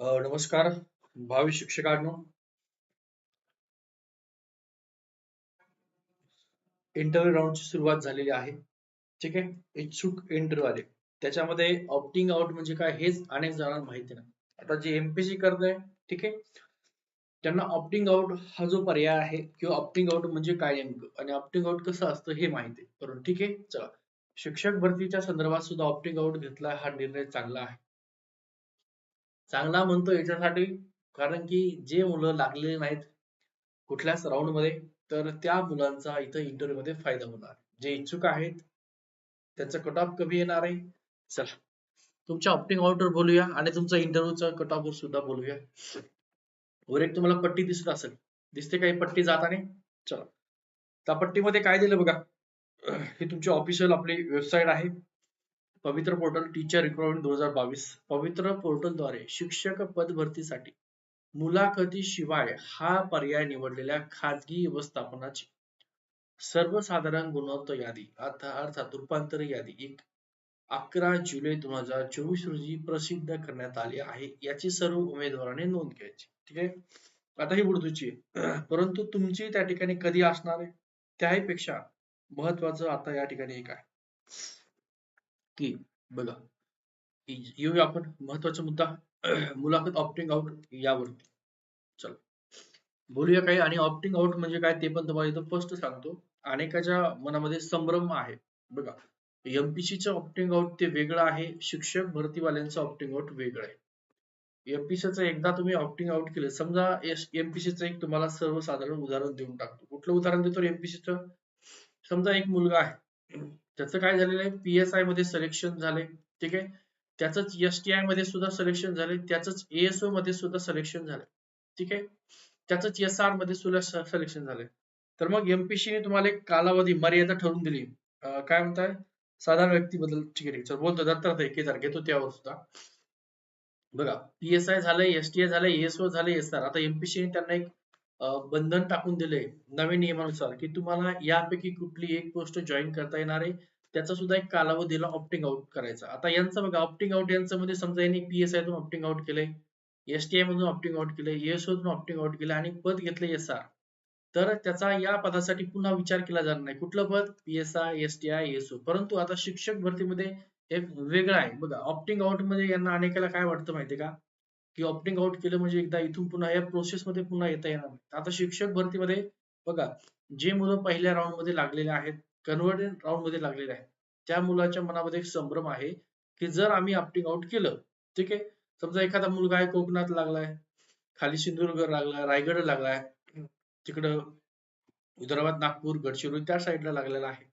नमस्कार भावी शिक्षकांनो. इंटरव्ह्यू राऊंडची सुरुवात झालेली आहे. ठीक आहे? इच्छुक इंटरव्ह्यू आले. त्याच्यामध्ये ऑप्टिंग आउट म्हणजे काय हेच अनेक जणांना माहिती नाही. आता जे एमपीसी करत आहे ठीक आहे? त्यांना ऑप्टिंग आउट हा जो पर्याय आहे किंवा ऑप्टिंग आउट म्हणजे काय नेमकं? आणि ऑप्टिंग आउट कसं असतं हे माहिती आहे. ठीक आहे? चला. शिक्षक भरतीच्या संदर्भात सुद्धा ऑप्टिंग आउट घेतला हा निर्णय चांगला आहे. चांगला म्हणतो याच्यासाठी कारण की जे मुलं लागलेले नाहीत कुठल्याच राऊंडमध्ये तर त्या मुलांचा इथं इंटरव्ह्यू मध्ये फायदा होणार. जे इच्छुक आहेत त्यांचा कट ऑफ कमी येणार आहे. चला तुमच्या ऑप्टिंग आउटवर बोलूया आणि तुमचा इंटरव्ह्यूचा कट ऑफ सुद्धा बोलूया. वर एक तुम्हाला पट्टी दिसत असेल. दिसते काही पट्टी जाताने? चला. त्या पट्टीमध्ये काय दिलं बघा. ही तुमची ऑफिशियल आपली वेबसाईट आहे. पवित्र पोर्टल टीचर रिक्रुटमेंट दोन हजार बावीस. पवित्र पोर्टलद्वारे शिक्षक पद भरतीसाठी मुलाखतीशिवाय हा पर्याय निवडलेल्या खाजगी व्यवस्थापनाची सर्वसाधारण गुणवत्ता यादी आता अर्थात रूपांतर यादी एक अकरा जुलै दोन हजार चोवीस रोजी प्रसिद्ध करण्यात आली आहे. याची सर्व उमेदवारांनी नोंद घ्यायची. ठीक आहे? आता ही उर्दूची परंतु तुमची त्या ठिकाणी कधी असणार आहे? त्याहीपेक्षा महत्वाचं आता या ठिकाणी एक आहे. की बघा येऊया आपण. महत्त्वाचा मुद्दा मुलाखत ऑप्टिंग आउट यावरती. चला. बोलूया काही. आणि ऑप्टिंग आउट म्हणजे काय ते पण तुम्हाला इथं फर्स्ट सांगतो. अनेकाच्या मनामध्ये संभ्रम आहे. बघा एमपीसीचं ऑप्टिंग आउट ते वेगळं आहे. शिक्षक भरतीवाल्यांचं ऑप्टिंग आउट वेगळं आहे. एमपीसीचं एकदा तुम्ही ऑप्टिंग आउट केलं समजा एमपीसीचं एक तुम्हाला सर्वसाधारण उदाहरण देऊन टाकतो. कुठलं उदाहरण देतो एमपीसीचं समजा एक मुलगा आहे. त्याचं काय झालेलं आहे? पीएसआयमध्ये सिलेक्शन झाले ठीक आहे? त्याच एसटीआयमध्ये सुद्धा सिलेक्शन झाले त्याच एएसओ मध्ये सुद्धा सिलेक्शन झाले ठीक आहे? त्याच एस आरमध्ये सुद्धा सिलेक्शन झाले तर मग एमपीसी ने तुम्हाला एक कालावधी मर्यादा ठरवून दिली. काय म्हणताय? साधारण व्यक्तीबद्दल ठीक आहे चल बोलतो दत्तात्रय तारखे घेतो त्यावर सुद्धा. बघा पीएसआय झालंय एसटीआय झालंय एएसओ झालं एस आर आता एमपीसी ने त्यांना एक बंधन टाकून दिले नवीन नियमानुसार की तुम्हाला यापैकी कुठली एक पोस्ट जॉईन करता येणार आहे त्याचा सुद्धा एक कालावधीला ऑप्टिंग आउट करायचा. आता यांचं बघा ऑप्टिंग आउट यांचं मध्ये समजा यांनी पीएसआय तून ऑप्टिंग आउट केलंय एसटीआय मधून ऑप्टिंग आउट केले एसओ तून ऑप्टिंग आउट केलं आणि पद घेतले एस आर तर त्याचा या पदासाठी पुन्हा विचार केला जाणार नाही. कुठलं पद? पीएसआय एसटीआय एसओ परंतु आता शिक्षक भरतीमध्ये एक वेगळा आहे. बघा ऑप्टिंग आउटमध्ये यांना अनेकाला काय वाटतं माहितीये का? की ऑप्टिंग आउट केलं म्हणजे एकदा इथून पुन्हा या प्रोसेस मध्ये पुन्हा येता येणार नाही. आता शिक्षक भरतीमध्ये बघा जे मुलं पहिल्या राऊंडमध्ये लागलेले आहेत कन्व्हर्टेड राऊंडमध्ये लागलेले आहेत त्या मुलाच्या मनामध्ये एक संभ्रम आहे की जर आम्ही ऑप्टिंग आउट केलं ठीक आहे? समजा एखादा मुलगा आहे कोकणात लागलाय खाली सिंधुदुर्ग लागलाय रायगड लागलाय तिकडं विदर्भात नागपूर गडचिरोली त्या साईडला लागलेला आहे.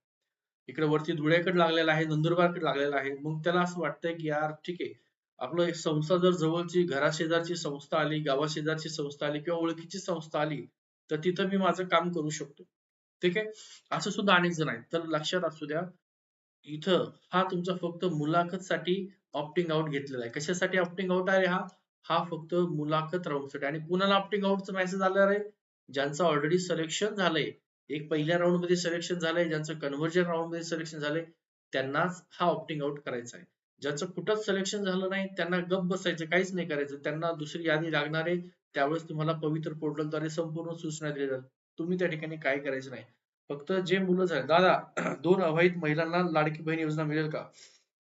इकडे वरती धुळ्याकडे लागलेला आहे नंदुरबारकडे लागलेला आहे. मग त्याला असं वाटतंय की यार ठीक आहे आपलं एक संस्था जर जवळची घराशेजारची संस्था आली गावाशेजारची संस्था आली किंवा ओळखीची संस्था आली तर तिथं मी माझं काम करू शकतो. ठीक आहे? असं सुद्धा अनेक जण आहेत. तर लक्षात असू द्या इथं हा तुमचा फक्त मुलाखत साठी ऑप्टिंग आउट घेतलेला आहे. कशासाठी ऑप्टिंग आउट आहे हा? हा फक्त मुलाखत राऊंडसाठी आणि कुणाला ऑप्टिंग आउटचा मेसेज आला आहे ज्यांचं ऑलरेडी सिलेक्शन झालंय. एक पहिल्या राऊंडमध्ये सिलेक्शन झालंय ज्यांचं कन्व्हर्जन राऊंडमध्ये सिलेक्शन झालंय त्यांनाच हा ऑप्टिंग आउट करायचा आहे. ज्याचं कुठंच सिलेक्शन झालं नाही त्यांना गप बसायचं काहीच नाही करायचं. त्यांना दुसरी यादी लागणार आहे त्यावेळेस तुम्हाला पवित्र पोर्टलद्वारे संपूर्ण सूचना दिल्या जातात. तुम्ही त्या ठिकाणी काय करायचं नाही. फक्त जे मुलं झाले दादा दोन अवैध महिलांना लाडकी बहीण योजना मिळेल का?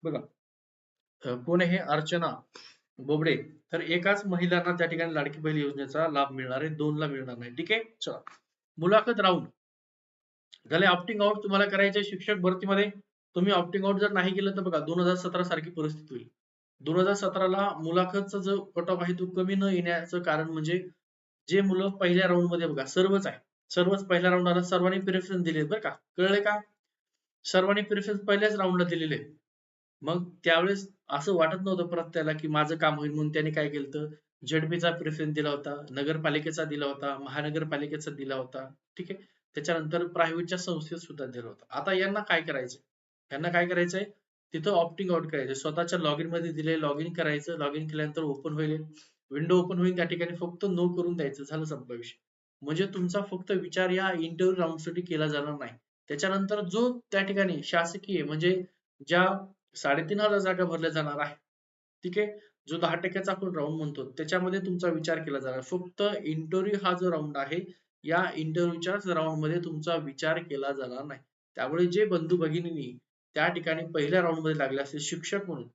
बघा कोण आहे? हे अर्चना बोबडे. तर एकाच महिलांना त्या ठिकाणी लाडकी बहीण योजनेचा लाभ मिळणार आहे दोन ला मिळणार नाही. ठीक आहे? चला. मुलाखत राहून झाले ऑप्टिंग आउट तुम्हाला करायचे शिक्षक भरतीमध्ये. तुम्ही ऑप्टिंग आउट जर नाही केलं तर बघा दोन हजार सतरा सारखी परिस्थिती होईल. दोन हजार सतराला मुलाखतचा जो कट ऑफ आहे तो कमी न येण्याचं कारण म्हणजे जे मुलं पहिल्या राऊंडमध्ये बघा सर्वच आहे. सर्वच पहिल्या राऊंडला सर्वांनी प्रेफरन्स दिले बरं का. कळले का? सर्वांनी प्रेफरन्स पहिल्याच राऊंडला दिलेले मग त्यावेळेस असं वाटत नव्हतं प्रत्येकाला की माझं काम होईल म्हणून त्याने काय केलं तर झेडपीचा प्रेफरन्स दिला होता नगरपालिकेचा दिला होता महानगरपालिकेचा दिला होता. ठीक आहे? त्याच्यानंतर प्रायव्हेटच्या संस्थेत सुद्धा दिला होता. आता यांना काय करायचं त्यांना काय करायचंय? तिथं ऑप्टिंग आउट करायचं स्वतःच्या लॉग इनमध्ये दिले लॉग इन करायचं लॉग इन केल्यानंतर ओपन होईल. विंडो ओपन होईल त्या ठिकाणी फक्त नो करून द्यायचं. झालं संपला विषय. म्हणजे तुमचा फक्त विचार या इंटरव्ह्यू राऊंडसाठी केला जाणार नाही. त्याच्यानंतर जो त्या ठिकाणी शासकीय म्हणजे ज्या साडेतीन हजार जागा भरल्या जाणार आहे ठीक आहे? जो दहा टक्क्याचा आपण राऊंड म्हणतो त्याच्यामध्ये तुमचा विचार केला जाणार. फक्त इंटरव्ह्यू हा जो राऊंड आहे या इंटरव्ह्यूच्याच राऊंडमध्ये तुमचा विचार केला जाणार नाही. त्यामुळे जे बंधू भगिनींनी त्या ठिकाणी पहिल्या राऊंडमध्ये लागले असतील शिक्षक म्हणून.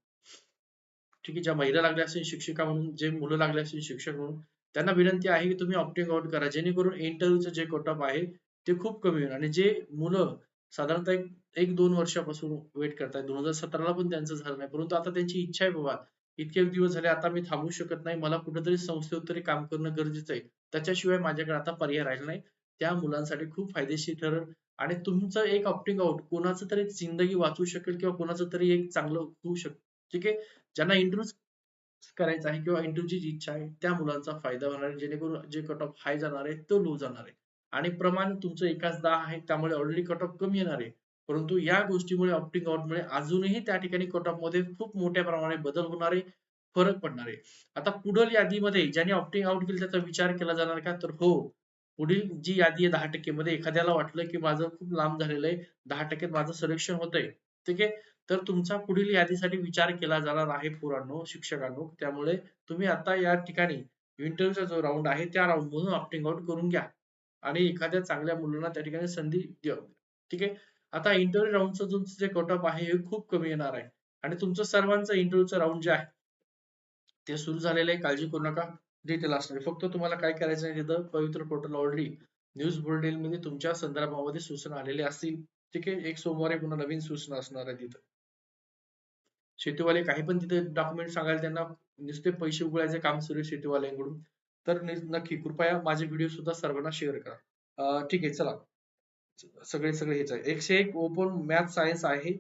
ठीक आहे ज्या महिला लागल्या असतील शिक्षिका म्हणून जे मुलं लागले असतील शिक्षक म्हणून त्यांना विनंती आहे की तुम्ही ऑप्टिंग आउट करा. जेणेकरून इंटरव्ह्यूचं जे कटअप आहे ते खूप कमी होईल. आणि जे मुलं साधारणतः एक, एक दोन वर्षापासून वेट करतायत दोन हजार सतराला पण त्यांचं झालं नाही. परंतु आता त्यांची इच्छा आहे बाबा इतके दिवस झाले आता मी थांबू शकत नाही. मला कुठेतरी संस्थेत तरी काम करणं गरजेचं आहे. त्याच्याशिवाय माझ्याकडे आता पर्याय राहिला नाही. त्या मुलांसाठी खूप फायदेशीर ठरेल. आणि तुमचं एक ऑप्टिंग आउट कोणाचं तरी जिंदगी वाचू शकेल किंवा कोणाचं तरी एक चांगलं होऊ शकेल ठीक आहे? ज्यांना इंटरव्ह्यू करायचा आहे किंवा इंटरव्ह्यूची जी इच्छा आहे त्या मुलांचा फायदा होणार आहे. जेणेकरून जे कट ऑफ हाय जाणार आहे तो लो जाणार आहे. आणि प्रमाण तुमचं एकाच दहा आहे त्यामुळे ऑलरेडी कट ऑफ कमी येणार आहे. परंतु या गोष्टीमुळे ऑप्टिंग आउटमुळे अजूनही त्या ठिकाणी कट ऑफमध्ये खूप मोठ्या प्रमाणात बदल होणार आहे फरक पडणार आहे. आता पुढील यादीमध्ये ज्यांनी ऑप्टिंग आउट केलं त्याचा विचार केला जाणार का? तर हो पुढील जी यादी आहे दहा टक्के मध्ये एखाद्याला वाटलं की माझं खूप लांब झालेलं आहे दहा टक्क्यात माझं सिलेक्शन होतंय ठीक आहे? तर तुमचा पुढील यादीसाठी विचार केला जाणार आहे पोरांनो शिक्षकांनो. त्यामुळे तुम्ही आता या ठिकाणी इंटरव्ह्यूचा जो राऊंड आहे त्या राऊंड मधून ऑप्टिंग आउट करून घ्या. आणि एखाद्या चांगल्या मुलांना त्या ठिकाणी संधी द्या ठीक आहे? आता इंटरव्ह्यू राऊंडचं जो जे कट ऑफ आहे हे खूप कमी येणार आहे. आणि तुमचं सर्वांचं इंटरव्ह्यूचं राऊंड जे आहे ते सुरू झालेलं आहे. काळजी करू नका. डिटेल असणार. फक्त तुम्हाला काय करायचं आहे तिथं पवित्र पोर्टल ऑलरेडी न्यूज बुलेटिनमध्ये तुमच्या संदर्भामध्ये सूचना आलेली असतील. ठीक आहे एक सोमवारी पुन्हा नवीन सूचना असणार आहे तिथं. शेतीवाले काही पण तिथे डॉक्युमेंट सांगायला त्यांना नुसते पैसे उगळायचे काम सुरू आहे शेतीवाल्यांकडून. तर नक्की कृपया माझे व्हिडिओ सुद्धा सर्वांना शेअर करा. ठीक आहे चला. सगळे सगळे हेच आहे. एकशे एक ओपन मॅथ सायन्स आहे.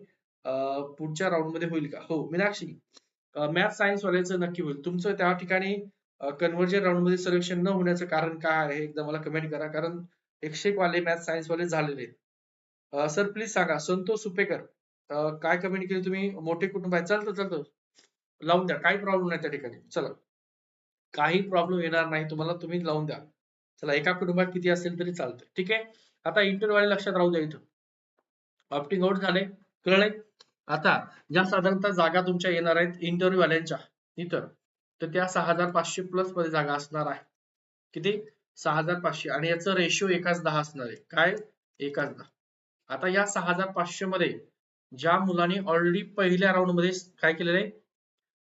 पुढच्या राऊंडमध्ये होईल का? हो मीनाक्षी. मॅथ सायन्स वाल्याचं नक्की होईल. तुमचं त्या ठिकाणी कन्व्हर्जन राऊंडमध्ये सिलेक्शन न होण्याचं कारण काय आहे एकदा मला कमेंट करा. कारण एकशे एक वाले मॅथ सायन्स वाले झालेले आहेत. सर प्लीज सांगा. संतोष सुपेकर काय कमेंट केली तुम्ही? मोठे कुटुंब आहे. चालतं चालतं. लावून द्या. काही प्रॉब्लेम नाही त्या ठिकाणी. चला. काही प्रॉब्लेम येणार नाही. तुम्हाला तुम्ही लावून द्या. चला एका कुटुंबात किती असेल तरी चालतं. ठीक आहे? आता इंटरव्ह्यू लक्षात राहू द्या इथं. ऑप्टिंग आउट झाले. कळलंय? आता ज्या साधारणतः जागा तुमच्या येणार आहेत इंटरव्ह्यू वाल्यांच्या. इथं. तर त्या सहा हजार पाचशे प्लसमध्ये जागा असणार आहे. किती? सहा हजार पाचशे. आणि याचं रेशिओ एकाच दहा असणार आहे. काय? एकाच दहा. आता या सहा हजार पाचशे मध्ये ज्या मुलांनी ऑलरेडी पहिल्या राऊंडमध्ये काय केलेलं आहे?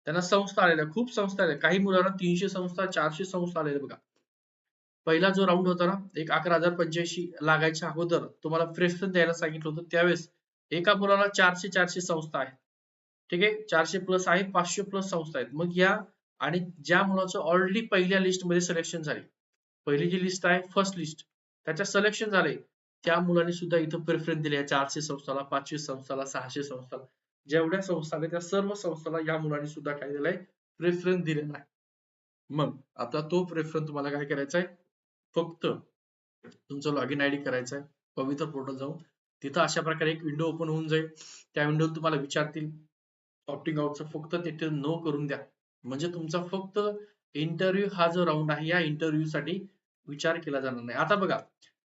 त्यांना संस्था आलेल्या खूप संस्था आल्या काही मुलांना तीनशे संस्था चारशे संस्था आलेल्या बघा. पहिला जो राऊंड होता ना एक अकरा हजार पंच्याऐंशी लागायच्या अगोदर तुम्हाला प्रेफरन्स द्यायला सांगितलं होतं. त्यावेळेस एका मुलाला चारशे चारशे संस्था आहेत. ठीक आहे? चारशे प्लस आहे पाचशे प्लस संस्था आहेत. मग या आणि ज्या मुलाचं ऑलरेडी पहिल्या लिस्टमध्ये सिलेक्शन झाले. पहिली जी लिस्ट आहे फर्स्ट लिस्ट त्याच्या सिलेक्शन झाले. त्या मुलांनी सुद्धा इथं प्रेफरन्स दिले चारशे संस्थाला पाचशे संस्थाला सहाशे संस्थाला. जेवढ्या संस्था त्या सर्व संस्थाला या मुलांनी सुद्धा काय दिलंय? प्रेफरन्स दिलेला आहे मग आता तो प्रेफरन्स तुम्हाला काय करायचा आहे? फक्त तुमचं लॉगिन आय डी करायचं आहे. पवित्र पोर्टल जाऊन. तिथं अशा प्रकारे एक विंडो ओपन होऊन जाईल. त्या विंडो तुम्हाला विचारतील. ऑप्टिंग आउटचं फक्त तिथे नो करून द्या. म्हणजे तुमचा फक्त इंटरव्ह्यू हा जो राऊंड आहे या इंटरव्ह्यू साठी विचार केला जाणार नाही. आता बघा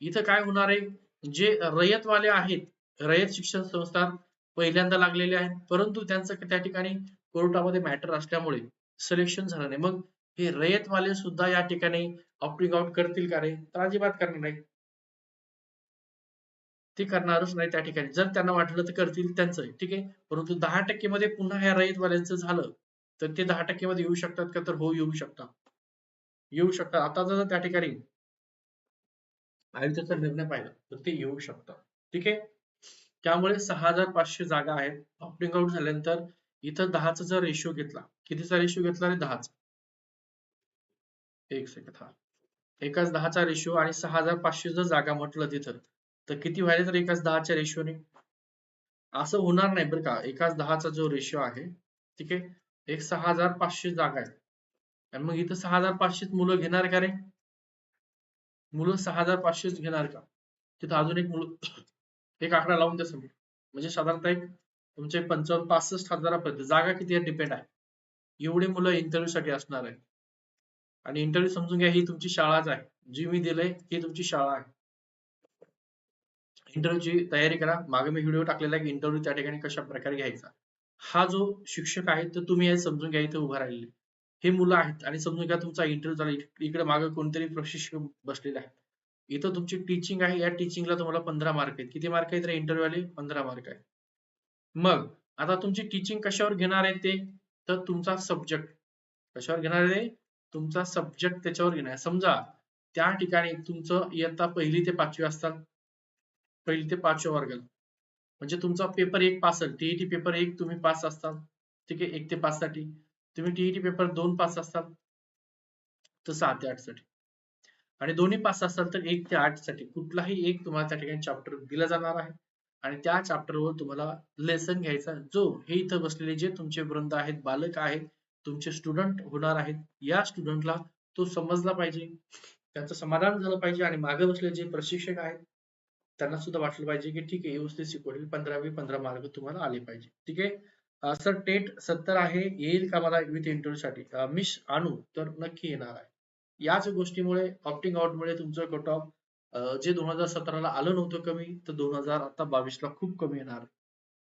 इथं काय होणार आहे? जे रयतवाले आहेत रयत शिक्षण संस्था पहिल्यांदा लागलेले आहेत परंतु त्यांचं त्या ठिकाणी कोर्टामध्ये मॅटर असल्यामुळे सिलेक्शन झालं नाही. मग हे रयतवाले सुद्धा या ठिकाणी ऑप्टिंग आउट करतील का रे? तर अजिबात करणार नाही. ते करणारच नाही त्या ठिकाणी. जर त्यांना वाटलं तर करतील त्यांचं ठीक आहे? परंतु दहा टक्के मध्ये पुन्हा ह्या रयतवाल्यांचं झालं तर ते दहा टक्के येऊ शकतात का? तर हो येऊ शकतात. येऊ शकतात. आता जर त्या ठिकाणी आयुक्ताचा निर्णय पाहिला तर ते येऊ शकतात. ठीक आहे? त्यामुळे सहा हजार पाचशे जागा आहेत. ऑप्टिंग आउट झाल्यानंतर इथं दहाचा जर रेशिओ घेतला कितीचा रेशिओ घेतला रे? दहाचा. एक सेकंड हा. एकाच दहाचा रेशिओ आणि सहा हजार पाचशे जर जागा म्हटलं तिथं तर किती व्हायला तर एकाच दहाच्या रेशिओने असं होणार नाही बरं का. एकाच दहाचा जो रेशिओ आहे ठीक आहे? एक सहा हजार पाचशे जागा आहे आणि मग इथं सहा हजार पाचशेच मुलं घेणार का रे? मुलं सहा हजार पाचशेच घेणार का? तिथं अजून एक मुलं एक आकडा लावून द्या समोर. म्हणजे साधारणतः एक तुमचे पंचावन्न पासष्ट हजारापर्यंत जागा किती डिपेंड आहे. एवढे मुलं इंटरव्ह्यू साठी असणार आहे आणि इंटरव्ह्यू समजून घ्या ही तुमची शाळाच आहे. जी मी दिलंय ही तुमची शाळा आहे. इंटरव्ह्यूची तयारी करा. मागे मी व्हिडिओ टाकलेला आहे की इंटरव्ह्यू त्या ठिकाणी कशा प्रकारे घ्यायचा. हा जो शिक्षक आहे तर तुम्ही हे समजून घ्या इथे उभा राहिले. हे मुलं आहेत आणि समजून घ्या तुमचा इंटरव्ह्यू झाला इकडे मागे कोणतरी प्रशिक्षक बसलेले आहे इथं तुमची टीचिंग आहे या टीचिंगला तुम्हाला पंधरा मार्क आहेत. किती मार्क आहेत इंटरव्ह्यू आले पंधरा मार्क आहे मग आता तुमची टीचिंग कशावर घेणार आहे ते? तर तुमचा सब्जेक्ट कशावर घेणार आहे तुमचा सब्जेक्ट त्याच्यावर घेणार समजा त्या ठिकाणी तुमचं इयत्ता पहिली ते पाचवी असतात. पहिली ते पाचव्या वर्गाला. म्हणजे तुमचा पेपर एक पास टीईटी पेपर एक तुम्ही पास असतात. ठीक आहे? एक ते पाच साठी. तुम्ही टीईटी पेपर दोन पास असतात. तर सहा ते आठसाठी. आणि दोन्ही पास असाल तर एक ते आठसाठी. कुठलाही एक तुम्हाला त्या ठिकाणी चॅप्टर दिला जाणार आहे. आणि त्या चॅप्टरवर तुम्हाला लेसन घ्यायचा जो हे इथं बसलेले जे तुमचे वृंद आहेत बालक आहेत तुमचे स्टुडंट होणार आहेत या स्टुडंटला तो समजला पाहिजे. त्यांचं समाधान झालं पाहिजे. आणि मागे बसलेले जे प्रशिक्षक आहेत त्यांना सुद्धा वाटलं पाहिजे की ठीक आहे व्यवस्थित शिकवतील. पंधरावी पंधरा मार्क तुम्हाला आले पाहिजे. ठीक आहे? सर टेट सत्तर आहे येईल का मला विथ इंटरव्ह्यू साठी मिस आणू तर नक्की येणार आहे. याच गोष्टीमुळे ऑप्टिंग आउट मुळे तुमचं कट ऑफ जे दोन हजार सतराला आलं नव्हतं कमी तर दोन हजार आता बावीसला खूप कमी येणार.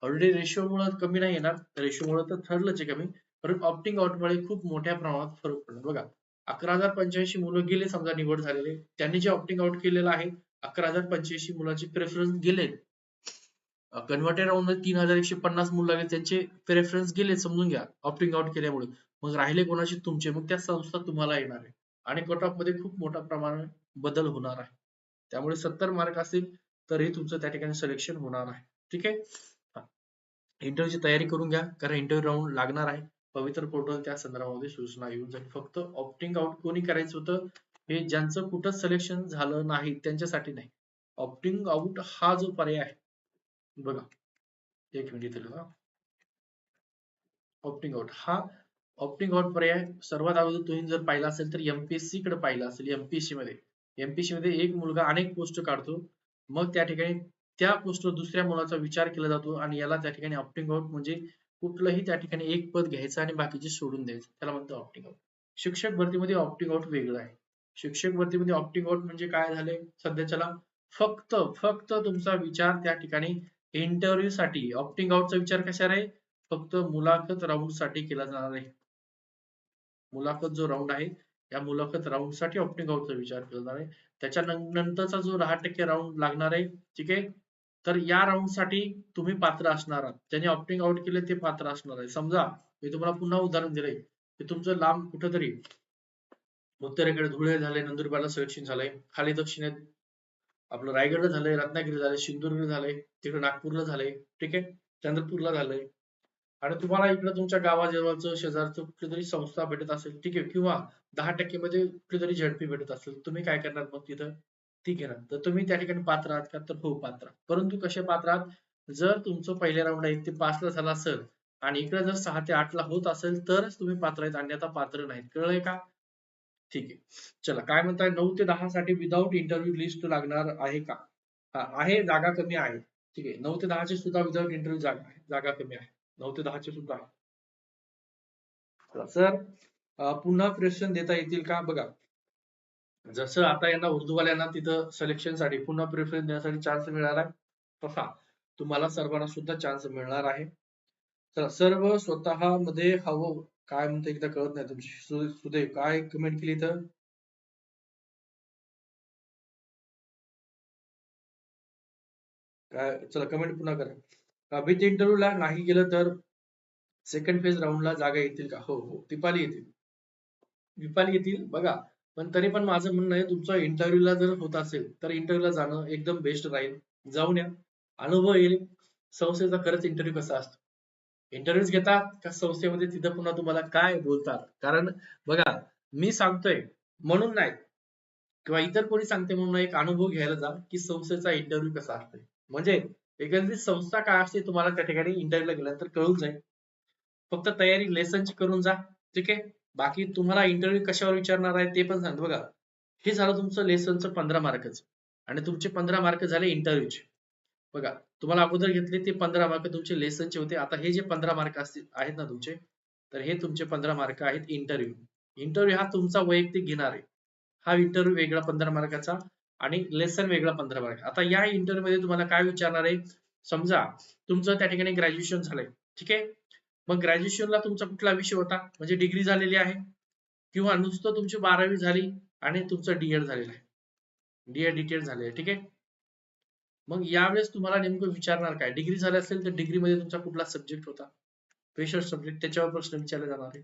ऑलरेडी रेशो मुळे कमी नाही येणार. रेशो मुळे तर ठरलंच आहे कमी. परंतु ऑप्टिंग आउट मुळे खूप मोठ्या प्रमाणात फरक पडणार बघा अकरा हजार पंच्याऐंशी मुलं गेले समजा निवड झालेले. त्यांनी जे ऑप्टिंग आउट केलेलं आहे अकरा हजार पंच्याऐंशी मुलांचे प्रेफरन्स गेले कन्व्हर्टेड राऊंडमध्ये तीन हजार एकशे पन्नास मुलं लागले त्यांचे प्रेफरन्स गेले समजून घ्या. ऑप्टिंग आउट केल्यामुळे. मग राहिले कोणाचे? तुमचे. मग त्या संस्था तुम्हाला येणार आहे. आणि कट ऑफमध्ये खूप मोठ्या प्रमाणात बदल होणार आहे. त्यामुळे सत्तर मार्क असतील तरी तुमचं त्या ठिकाणी सिलेक्शन होणार आहे. ठीक आहे? इंटरव्ह्यूची तयारी करून घ्या. कारण इंटरव्ह्यू राऊंड लागणार आहे. पवित्र पोर्टल त्या संदर्भामध्ये सूचना येऊन जाईल. फक्त ऑप्टिंग आउट कोणी करायचं होतं? हे ज्यांचं कुठं सिलेक्शन झालं नाही त्यांच्यासाठी नाही. ऑप्टिंग आउट हा जो पर्याय आहे. बघा. एक मिनिट ऑप्टिंग आउट हा ऑप्टिंग आउट पर्याय सर्वात अगोदर तुम्ही जर पाहिला असेल तर एमपीएससी कडे पाहिला असेल एमपीएससी मध्ये. एमपीएससी मध्ये एक मुलगा अनेक पोस्ट काढतो. मग त्या ठिकाणी त्या पोस्टवर दुसऱ्या मुलाचा विचार केला जातो आणि याला त्या ठिकाणी ऑप्टिंग आउट म्हणजे कुठलंही त्या ठिकाणी एक पद घ्यायचं आणि बाकीचे सोडून द्यायचं. त्याला म्हणतो ऑप्टिंग आउट शिक्षक भरतीमध्ये ऑप्टिंग आउट वेगळं आहे. शिक्षक भरतीमध्ये ऑप्टिंग आउट म्हणजे काय झाले? सध्याच्याला फक्त फक्त तुमचा विचार त्या ठिकाणी इंटरव्ह्यू साठी ऑप्टिंग आउटचा विचार कशा आहे? फक्त मुलाखत राऊंडसाठी केला जाणार आहे. मुलाखत जो राऊंड आहे या मुलाखत राऊंडसाठी ऑप्टिंग आउटचा विचार केला जाणार आहे. त्याच्या नंतरचा जो दहा टक्के राऊंड लागणार आहे ठीक आहे? तर या राऊंडसाठी तुम्ही पात्र असणार आहात. त्यांनी ऑप्टिंग आउट केले ते पात्र असणार आहे. समजा मी तुम्हाला पुन्हा उदाहरण दिले की तुमचं लांब कुठेतरी उत्तरेकडे धुळे झाले नंदुरबारला सिलेक्शन झालंय खाली दक्षिणेत आपलं रायगडला झालंय रत्नागिरी झालंय सिंधुदुर्ग झालंय तिकडे नागपूरला झालंय ठीक आहे? चंद्रपूरला झालंय. आणि तुम्हाला इकडे तुमच्या गावाजवळचं शेजारचं कुठली संस्था भेटत असेल ठीक आहे? किंवा दहा टक्के मध्ये कुठेतरी झडपी भेटत असेल तुम्ही काय करणार मग तिथं? ती घेणार तर तुम्ही त्या ठिकाणी पात्र आहात का? तर हो पात्र परंतु कसे पात्र आहात? जर तुमचं पहिले राऊंड आहे ते पाचला झाला असेल आणि इकडे जर सहा ते आठ ला होत असेल तरच तुम्ही पात्र आहेत अन्यथा पात्र नाहीत. कळलंय का? ठीक आहे. चला काय म्हणताय? नऊ ते दहा साठी विदाऊट इंटरव्ह्यू लिस्ट लागणार आहे का? आहे जागा कमी आहे. ठीक आहे. नऊ ते दहाची सुद्धा विदाऊट इंटरव्ह्यू जागा आहे जागा कमी आहे. नऊ ते दहाचे सुद्धा आहे. सर पुन्हा प्रेशन देता येतील का? बघा. जसं आता यांना उर्दूवाल्यांना तिथं सिलेक्शनसाठी पुन्हा प्रेफरन्स देण्यासाठी चान्स मिळाला तसा तुम्हाला सर्वांना सुद्धा चान्स मिळणार आहे. तर सर्व स्वतः मध्ये हवं काय म्हणतो एकदा कळत नाही तुमची. सुदैव काय कमेंट केली तर काय चला कमेंट पुन्हा करा. विथ इंटरव्ह्यूला नाही गेलं तर सेकंड फेज राऊंडला जागा येतील का? हो हो दिपाली येतील. दिपाली येतील बघा. पण तरी पण माझं म्हणणं आहे तुमचा इंटरव्ह्यूला जर होत असेल तर इंटरव्ह्यूला जाणं एकदम बेस्ट राहील. जाऊन या. अनुभव येईल. संस्थेचा खरंच इंटरव्ह्यू कसा असतो? इंटरव्ह्यूज घेतात का संस्थेमध्ये तिथं पुन्हा तुम्हाला काय बोलतात? कारण बघा मी सांगतोय म्हणून नाही. किंवा इतर कोणी सांगते म्हणून एक अनुभव घ्यायला जा की संस्थेचा इंटरव्ह्यू कसा असतोय. म्हणजे एकंदरीत संस्था काय असते तुम्हाला त्या ठिकाणी इंटरव्ह्यूला गेल्यानंतर कळून जाईल. फक्त तयारी लेसनची करून जा ठीक आहे? बाकी तुम्हाला इंटरव्ह्यू कशावर विचारणार आहे ते पण सांगतो बघा हे झालं तुमचं लेसनचं पंधरा मार्कच आणि तुमचे पंधरा मार्क झाले इंटरव्ह्यूचे बघा तुम्हाला अगोदर घेतले ते पंधरा मार्क तुमचे लेसनचे होते. आता हे जे पंधरा मार्क असतील आहेत ना तुमचे? तर हे तुमचे पंधरा मार्क आहेत इंटरव्ह्यू इंटरव्ह्यू हा तुमचा वैयक्तिक घेणार आहे. हा इंटरव्ह्यू वेगळा पंधरा मार्काचा आणि लेसन वेगळा पंधरा मार्क आता या इंटरव्ह्यू मध्ये तुम्हाला काय विचारणार आहे? समजा तुमचं त्या ठिकाणी ग्रॅज्युएशन झालंय. ठीक आहे? मग ग्रॅज्युएशनला तुमचा कुठला विषय होता? म्हणजे डिग्री झालेली आहे. किंवा नुसतं तुमची बारावी झाली आणि तुमचं डीएड झालेलं आहे. डीएड डिटेड झालेलं आहे. ठीक आहे? मग यावेळेस तुम्हाला नेमकं विचारणार काय? डिग्री झाली असेल तर डिग्री मध्ये तुमचा कुठला सब्जेक्ट होता? प्रेशर सब्जेक्ट त्याच्यावर प्रश्न विचारले जाणार आहे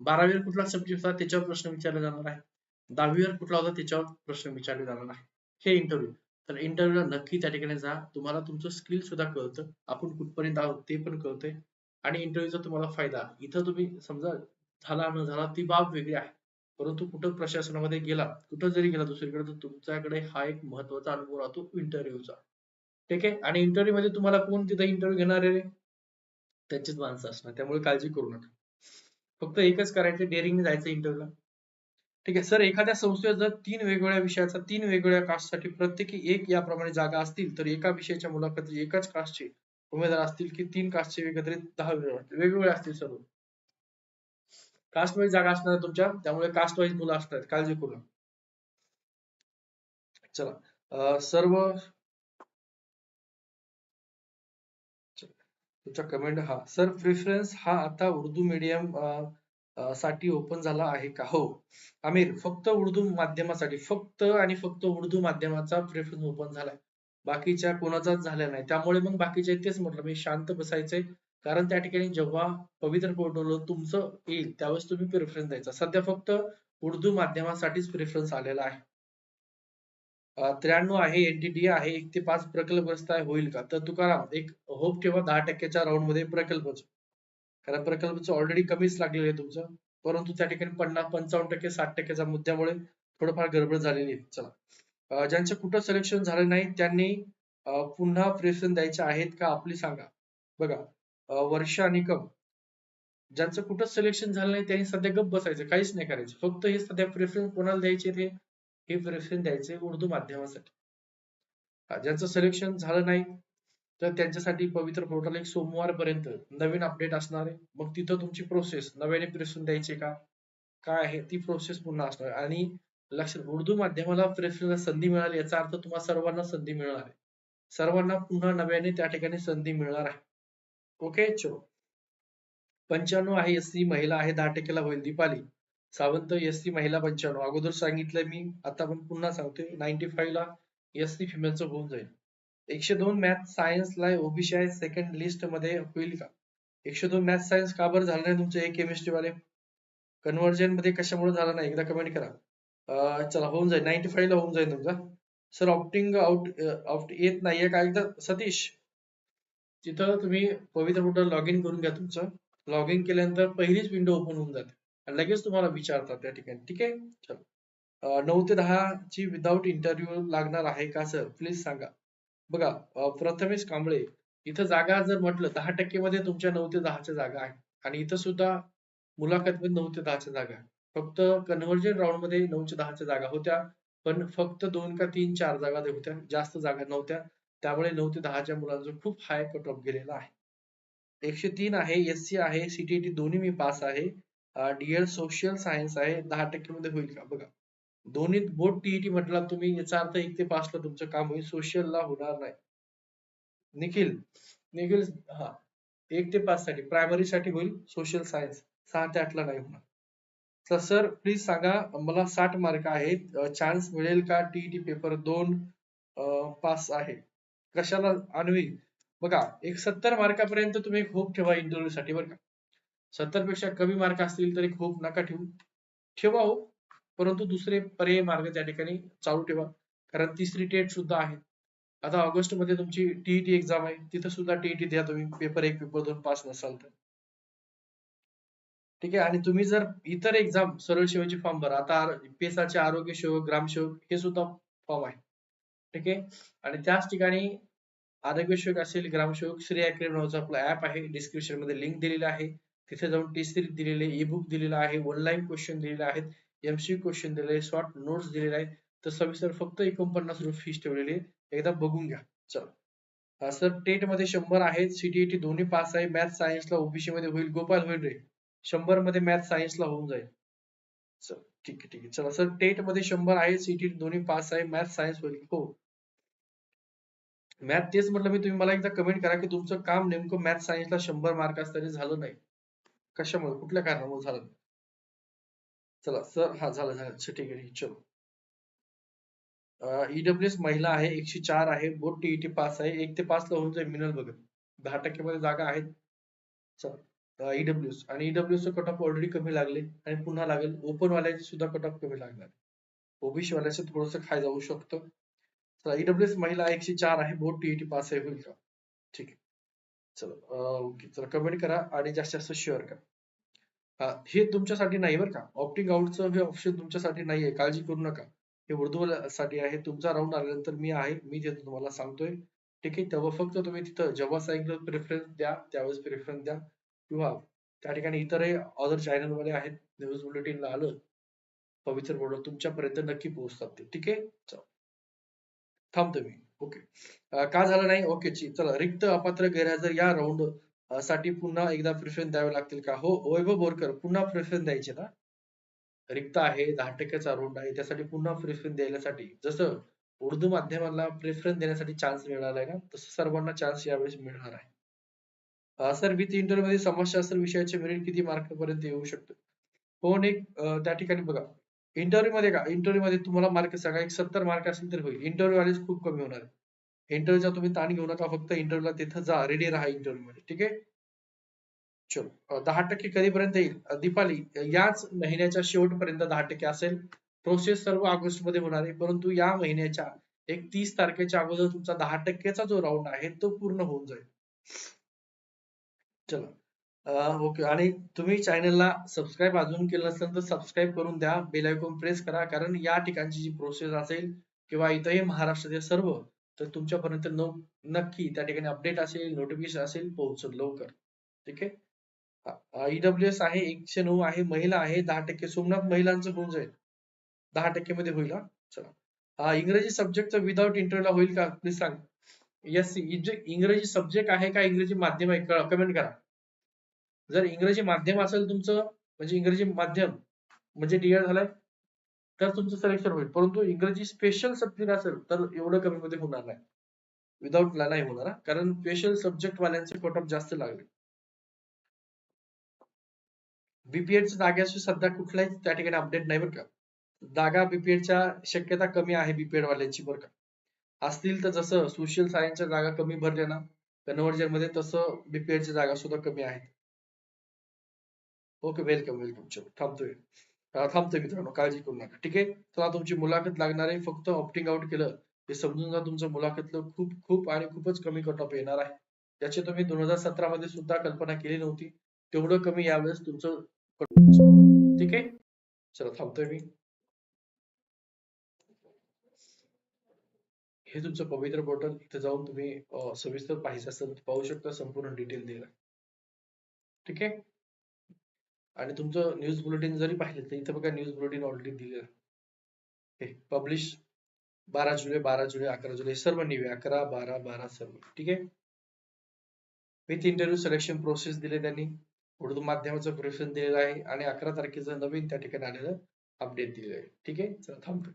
बारावीवर कुठला सब्जेक्ट होता? त्याच्यावर प्रश्न विचारले जाणार आहे दहावीवर कुठला होता? त्याच्यावर प्रश्न विचारले जाणार आहे हे इंटरव्ह्यू तर इंटरव्ह्यूला नक्की त्या ठिकाणी जा. तुम्हाला तुमचं स्किल सुद्धा कळतं. आपण कुठपर्यंत आहोत ते पण कळतंय. आणि इंटरव्ह्यूचा तुम्हाला फायदा. इथं तुम्ही समजा झाला न झाला ती बाब वेगळी आहे. परंतु कुठं प्रशासनामध्ये गेला कुठं जरी गेला दुसरीकडे तर तुमच्याकडे हा एक महत्त्वाचा अनुभव राहतो इंटरव्ह्यूचा ठीक आहे? आणि इंटरव्ह्यू मध्ये तुम्हाला कोण तिथे इंटरव्ह्यू घेणार आहे त्यांचीच माणसं असणार त्यामुळे काळजी करू नका. फक्त एकच करायचं डेअरिंग जायचं इंटरव्ह्यूला ठीक आहे? सर एखाद्या संस्थेत जर तीन वेगवेगळ्या विषयाचा तीन वेगवेगळ्या कास्टसाठी प्रत्येकी एक याप्रमाणे जागा असतील तर एका विषयाच्या मुलाखती एकाच कास्टचे उमेदवार असतील की तीन कास्टचे एकत्रित दहा वेगवेगळे असतील? सर्व. कास्ट वाईज जागा असणार तुमच्या त्यामुळे कास्ट वाईज मुलं असतात. काळजी करू चला. सर्व तुमचा कमेंट हा. सर प्रिफरन्स हा आता उर्दू मीडियमसाठी ओपन झाला आहे का? हो. आमिर फक्त उर्दू माध्यमासाठी फक्त आणि फक्त उर्दू माध्यमाचा प्रेफरन्स ओपन झालाय. बाकीच्या कोणाचाच झाला नाही. त्यामुळे मग बाकीचे तेच म्हटलं मी शांत बसायचंय. कारण त्या ठिकाणी जेव्हा पवित्र पोर्टल तुमचं येईल त्यावेळेस तुम्ही प्रेफरन्स द्यायचा. सध्या फक्त उर्दू माध्यमासाठीच प्रेफरन्स आलेला आहे. त्र्याण्णव आहे एनटीडी आहे एक ते पाच प्रकल्पग्रस्त आहे होईल का? तर तुकाराम एक होप ठेवा दहा टक्क्याच्या राऊंडमध्ये प्रकल्पच. कारण प्रकल्पचं ऑलरेडी कमीच लागलेलं आहे तुमचं. परंतु त्या ठिकाणी पन्नास पंचावन्न टक्के साठ टक्क्याच्या मुद्द्यामुळे थोडंफार गडबड झालेली आहे. चला. ज्यांचं कुठं सिलेक्शन झालं नाही त्यांनी पुन्हा प्रेशन द्यायचे आहेत का आपली सांगा. बघा वर्षा निकम ज्यांचं कुठं सिलेक्शन झालं नाही त्यांनी सध्या गप्प बसायचं काहीच नाही करायचं. फक्त हे सध्या प्रेफरन्स कोणाला द्यायचे ते हे प्रेफरन्स द्यायचे उर्दू माध्यमासाठी. ज्यांचं सिलेक्शन झालं नाही तर त्यांच्यासाठी पवित्र पोर्टल एक सोमवार पर्यंत नवीन अपडेट असणार आहे. मग तिथं तुमची प्रोसेस नव्याने प्रेफरन्स द्यायचे का? काय आहे? ती प्रोसेस पुन्हा असणार आणि लक्षात उर्दू माध्यमाला प्रेफरन्स संधी मिळाली याचा अर्थ तुम्हाला सर्वांना संधी मिळणार आहे. सर्वांना पुन्हा नव्याने त्या ठिकाणी संधी मिळणार आहे. ओके चलो. पंच्याण्णव आहे एस सी महिला आहे दहा टक्केला होईल दीपाली. सावंत एस सी महिला पंच्याण्णव अगोदर सांगितलं मी आता पण पुन्हा सांगतोय. नाईन्टी फाईव्ह ला एस सी फिमेलचं होऊन जाईल. एकशे दोन मॅथ सायन्सला ओबीसी आहे सेकंड लिस्टमध्ये होईल का? एकशे दोन मॅथ सायन्स का बरं झालं नाही तुमचं एक केमिस्ट्री वाले? कन्व्हर्जनमध्ये कशामुळे झालं नाही? एकदा कमेंट करा. चला होऊन जाईल. नाईन्टी फाईव्ह ला होऊन जाईल तुमचा. सर ऑप्टिंग आउट ऑप्ट येत नाहीये का एकदा? सतीश? तिथं तुम्ही पवित्र पोर्टल लॉग इन करून घ्या तुमचं. लॉग इन केल्यानंतर पहिलीच विंडो ओपन होऊन जाते. लगेच तुम्हाला विचारतात त्या ठिकाणी. ठीक आहे? चलो. नऊ ते दहा ची विदाऊट इंटरव्ह्यू लागणार आहे का सर प्लीज सांगा. बघा प्रथमेश कांबळे इथं जागा जर म्हटलं दहा टक्के मध्ये तुमच्या नऊ ते दहाच्या जागा आहे आणि इथं सुद्धा मुलाखत मध्ये नऊ ते दहाच्या जागा आहे फक्त कन्व्हर्जन राऊंडमध्ये नऊ ते दहाच्या जागा होत्या पण फक्त दोन का तीन चार जागा होत्या. जास्त जागा नव्हत्या. त्यामुळे नऊ ते दहाच्या मुलांचा खूप हाय कट ऑफ गेलेला आहे. एकशे तीन आहे एस सी आहे सीटीटी दोन्ही मी पास आहे. डीएल सोशल सायन्स आहे दहा टक्के मध्ये होईल का? बघा दोन्ही बोर्ड टीईटी म्हटला तुम्ही याचा अर्थ एक ते पाच ला तुमचं काम होईल सोशल ला होणार नाही. निखिल निखिल हा एक ते पाच साठी प्रायमरी साठी होईल सोशल सायन्स सहा ते आठला नाही होणार. तर सर प्लीज सांगा मला साठ मार्क आहेत चान्स मिळेल का? टीईटी पेपर दोन पास आहे. कशाला आणवी? बघा एक सत्तर मार्कापर्यंत तुम्ही एक होप ठेवा इंटरव्ह्यू साठी बरं का. सत्तरपेक्षा कमी मार्क असतील तर एक होप नका ठेवू. ठेवा हो परंतु दुसरे पर्याय मार्ग त्या ठिकाणी चालू ठेवा. कारण तिसरी टेट सुद्धा आहे. आता ऑगस्टमध्ये तुमची टीईटी एक्झाम आहे. तिथं सुद्धा टीईटी द्या तुम्ही. पेपर एक पेपर दोन पास नसाल तर. ठीक आहे? आणि तुम्ही जर इतर एक्झाम सरळ सेवेचे फॉर्म भरा. आता पेसाचे आरोग्य सेवक ग्रामसेवक हे सुद्धा फॉर्म आहे. ठीक आहे? आणि त्याच ठिकाणी आरोग्य सेवक असेल ग्रामसेवक श्री अकॅडमी नावाचा आपला ऍप आहे. डिस्क्रिप्शनमध्ये लिंक दिलेला आहे. तिथे जाऊन टी सिरीज दिलेले ई बुक दिलेला आहे ऑनलाईन क्वेश्चन दिलेले आहेत एमसी क्वेश्चन दिलेले शॉर्ट नोट्स दिलेले आहेत. तर सविस्तर फक्त एकोणपन्नास रुपये फीस ठेवलेली एकदा बघून घ्या. चला. सर टेटमध्ये शंभर आहेत सीटीईटी दोन्ही पास आहे मॅथ सायन्सला ओबीसी मध्ये होईल गोपाल होईल रे. शंभरमध्ये मॅथ सायन्सला होऊन जाईल. चल ठीक आहे ठीक आहे. चला सर टेटमध्ये शंभर आहे सीटीईटी दोन्ही पास आहे मॅथ सायन्स होईल. हो. मॅथ तेच म्हटलं मी तुम्ही मला एकदा कमेंट करा की तुमचं काम नेमकं मॅथ सायन्सला शंभर मार्क असताना झालं नाही. कशामुळे? कुठल्या कारणामुळे झालं चला सर हा झालं झालं. अच्छा, ठीक आहे चलो. ईडब्ल्यू एस महिला आहे एकशे चार आहे बोर्ड टीईटी पास आहे एक ते पाच ला होऊन जाईल मिनल बघत. दहा टक्के मध्ये जागा आहेत. ईडब्ल्यू एस आणि E W S cut off already कमी लागले आणि पुन्हा लागेल. ओपन वाल्याचे सुद्धा कट ऑफ कमी लागणार. ओबीसी वाल्याचं थोडस खाय जाऊ शकतं. ईडब्ल्यू एस महिला एकशे चार आहे बोर्ड टीईटी पास आहे होईल का? ठीक आहे. चला ओके चला कमेंट करा आणि जास्तीत जास्त शेअर करा. हे तुमच्यासाठी नाही बरं का? ऑप्टिंग आउटचं हे ऑप्शन तुमच्यासाठी नाहीये काळजी करू नका. हे उर्दू साठी आहे तुमचा राऊंड आल्यानंतर मी आहे मी तिथं तुम्हाला सांगतोय ठीक आहे? तेव्हा फक्त तुम्ही तिथं जेव्हा सांगितलं प्रेफरन्स द्या त्यावेळेस प्रेफरन्स द्या. किंवा त्या ठिकाणी इतरही अदर चॅनल वाले आहेत न्यूज बुलेटिनला आलं पवित्र बोर्ड तुमच्यापर्यंत नक्की पोहोचतात ते ठीक आहे? थांबतो मी. ओके का झालं नाही? ओके चला रिक्त अपात्र गैरहजर या राऊंडसाठी पुन्हा एकदा प्रेफरन्स द्यावे लागतील का? हो वैभव बोरकर पुन्हा प्रेफरन्स द्यायचे ना? रिक्त आहे दहा टक्क्याचा राऊंड आहे त्यासाठी पुन्हा प्रेफरन्स द्यायसाठी जसं उर्दू माध्यमाला प्रेफरन्स देण्यासाठी चान्स मिळाला आहे ना तसं सर्वांना चान्स यावेळेस मिळणार आहे. सर विथ इंटरव्ह्यू मध्ये समाजशास्त्र विषयाचे मेरिट किती मार्क पर्यंत येऊ शकतो? कोण एक त्या ठिकाणी बघा. इंटरव्ह्यू मध्ये का? इंटरव्ह्यू मध्ये तुम्हाला मार्क सांगा एक सत्तर मार्क असेल तर होईल. इंटरव्ह्यू आलेच खूप कमी होणार. आहे इंटरव्ह्यूचा तुम्ही ताण घेऊ नका. फक्त इंटरव्ह्यूला तिथं जा. रेडी राहा इंटरव्ह्यू मध्ये. ठीक आहे? चलो. दहा टक्के कधीपर्यंत येईल? दीपाली याच महिन्याच्या शेवटपर्यंत दहा टक्के असेल. प्रोसेस सर्व ऑगस्टमध्ये होणार आहे. परंतु या महिन्याच्या एक तीस तारखेच्या अगोदर तुमचा दहा टक्केचा जो राऊंड आहे तो पूर्ण होऊन जाईल. चला. ओके. आणि तुम्ही चॅनलला सबस्क्राईब अजून केलं नसेल तर सबस्क्राईब करून द्या. बेल आयकॉन प्रेस करा. कारण या ठिकाणची जी प्रोसेस असेल किंवा इथंही महाराष्ट्रातील सर्व तर तुमच्यापर्यंत नक्की त्या ठिकाणी अपडेट असेल नोटिफिकेशन असेल पोहोचल लवकर. ठीक आहे? ईडब्ल्यू एस आहे एकशे नऊ आहे महिला आहे दहा टक्के. सोमनाथ महिलांचं होऊन जाईल. दहा टक्के मध्ये होईल चला. इंग्रजी सब्जेक्ट विदाउट इंटरव्ह्यूला होईल का? प्लीज सांग. येस इंग्रजी सब्जेक्ट आहे का इंग्रजी माध्यम आहे? कमेंट करा. जर इंग्रजी माध्यम असेल तुमचं म्हणजे इंग्रजी माध्यम म्हणजे डीएड झालाय तर तुमचं सिलेक्शन होईल. परंतु इंग्रजी स्पेशल सब्जेक्ट असेल तर एवढं कमी मध्ये होणार नाही. विदाउट ला नाही होणार कारण स्पेशल सब्जेक्ट वाल्यांचे कट ऑफ जास्त लागले. बीपीएडच्या जाग्याशी सध्या कुठलाही त्या ठिकाणी अपडेट नाही बरं का. जागा बीपीएडच्या शक्यता कमी आहे बीपीएड वाल्यांची बरं का. असतील तर जसं सोशल सायन्सच्या जागा कमी भरल्या ना कन्व्हर्जनमध्ये तसं बीपीएडच्या जागा सुद्धा कमी आहेत. ओके वेलकम वेलकम चलो थांबतोय थांबतोय मित्रांनो. काळजी करू नका. ठीक आहे? चला तुमची मुलाखत लागणार आहे. फक्त ऑप्टिंग आउट केलं. हे समजून जा तुमचं मुलाखतलं खूप खूप आणि खूपच कमी कट ऑफ येणार आहे. त्याची तुम्ही दोन हजार सतरा मध्ये सुद्धा कल्पना केली नव्हती. तेवढं कमी यावेळेस तुमचं ठीक आहे? चला थांबतोय मी. हे तुमचं पवित्र पोर्टल इथे जाऊन तुम्ही सविस्तर पाहिजे असेल पाहू शकता. संपूर्ण डिटेल दिला ठीक आहे? आणि तुमचं न्यूज बुलेटिन जरी पाहिलं तर इथं बघा न्यूज बुलेटिन ऑलरेडी दिलेलं पब्लिश बारा जुलै बारा जुलै अकरा जुलै सर्व निवे अकरा बारा बारा सर्व. ठीक आहे? विथ इंटरव्ह्यू सिलेक्शन प्रोसेस दिले त्यांनी. उर्दू माध्यमाचं प्रशिक्षण दिलेलं आहे. आणि अकरा तारखेचं नवीन त्या ठिकाणी आलेलं अपडेट दिलेलं आहे. ठीक आहे? चला थांबतो.